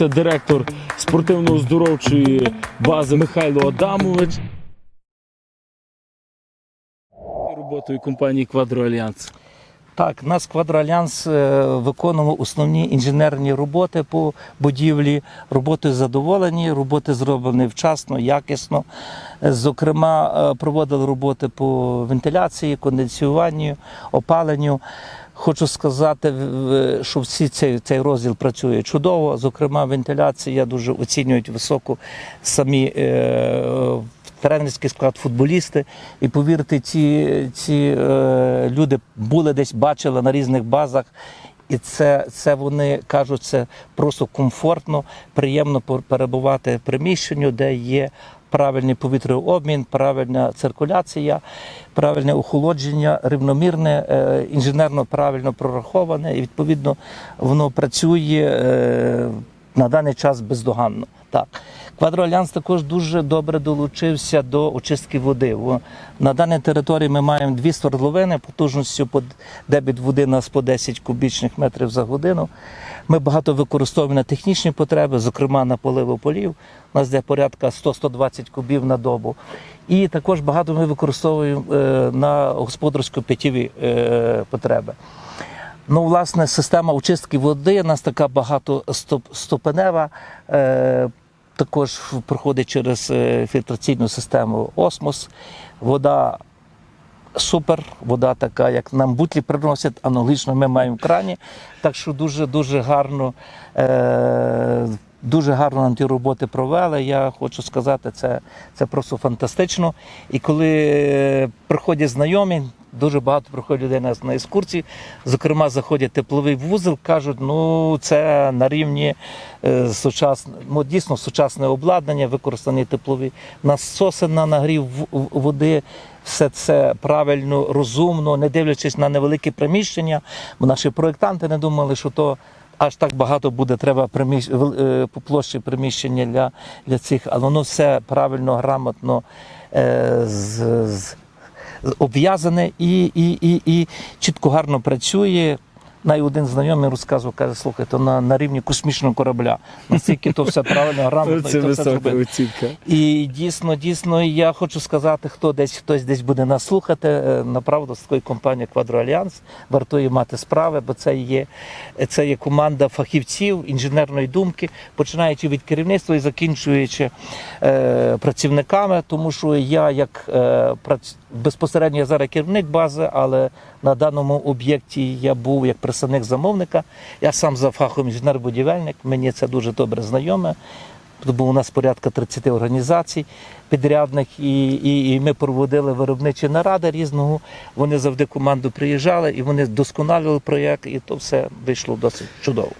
Це директор спортивно-оздоровчої бази Михайло Адамович. Роботою компанії Квадроальянс. Так, нас Квадроальянс е, виконував основні інженерні роботи по будівлі. Роботи задоволені, роботи зроблені вчасно, якісно. Е, Зокрема, е, проводили роботи по вентиляції, кондиціюванню, опаленню. Хочу сказати, що всі цей, цей розділ працює чудово. Зокрема, вентиляція дуже оцінюють високу самі е, тренерський склад, футболісти. І повірте, ці, ці е, люди були десь, бачили на різних базах. І це, це вони кажуть, це просто комфортно, приємно перебувати в приміщенню, де є правильний повітряобмін, правильна циркуляція, правильне охолодження, рівномірне, е, інженерно правильно прораховане, і відповідно воно працює е, на даний час бездоганно. Так. Квадроальянс також дуже добре долучився до очистки води. На даній території ми маємо дві свердловини потужністю по дебіт води нас по 10 кубічних метрів за годину. Ми багато використовуємо на технічні потреби, зокрема на поливу полів. У нас де порядка 100-120 кубів на добу. І також багато ми використовуємо е, на господарсько-питєві е, потреби. Ну, власне, система очистки води у нас така багатоступенева. Е, також проходить через е, фільтраційну систему осмос. Вода супер, вода така, як нам бутлі приносять, аналогічно ми маємо в крані. Так що дуже дуже гарно. Е, Дуже гарно нам ті роботи провели. Я хочу сказати, це, це просто фантастично. І коли е, приходять знайомі, дуже багато приходять людей на, на екскурсії, зокрема, заходять тепловий вузол, кажуть, ну це на рівні е, сучасне, ну, дійсно сучасне обладнання, використані теплові насоси на нагрів води. Все це правильно, розумно, не дивлячись на невеликі приміщення. Бо наші проєктанти не думали, що то аж так багато буде треба приміщ... е, по площі приміщення для, для цих, але воно все правильно, грамотно е, з, з- обв'язане і, і, і, і чітко гарно працює. Най один знайомий розказував, каже, слухай, то на, на рівні космічного корабля. Настільки то все правильно, грамотно, і то все висока зробили. оцінка. І дійсно, дійсно, я хочу сказати, хто десь хтось десь буде нас слухати. е, Направду з такою компанією Квадроальянс вартує мати справи, бо це є, це є команда фахівців інженерної думки, починаючи від керівництва і закінчуючи е, працівниками, тому що я як е, безпосередньо я зараз керівник бази, але на даному об'єкті я був як представник замовника. Я сам за фахом інженер-будівельник, мені це дуже добре знайоме. Тут у нас порядка 30 організацій підрядних, і, і, і ми проводили виробничі наради різного. Вони завжди команду приїжджали і вони досконалювали проєкт, і то все вийшло досить чудово.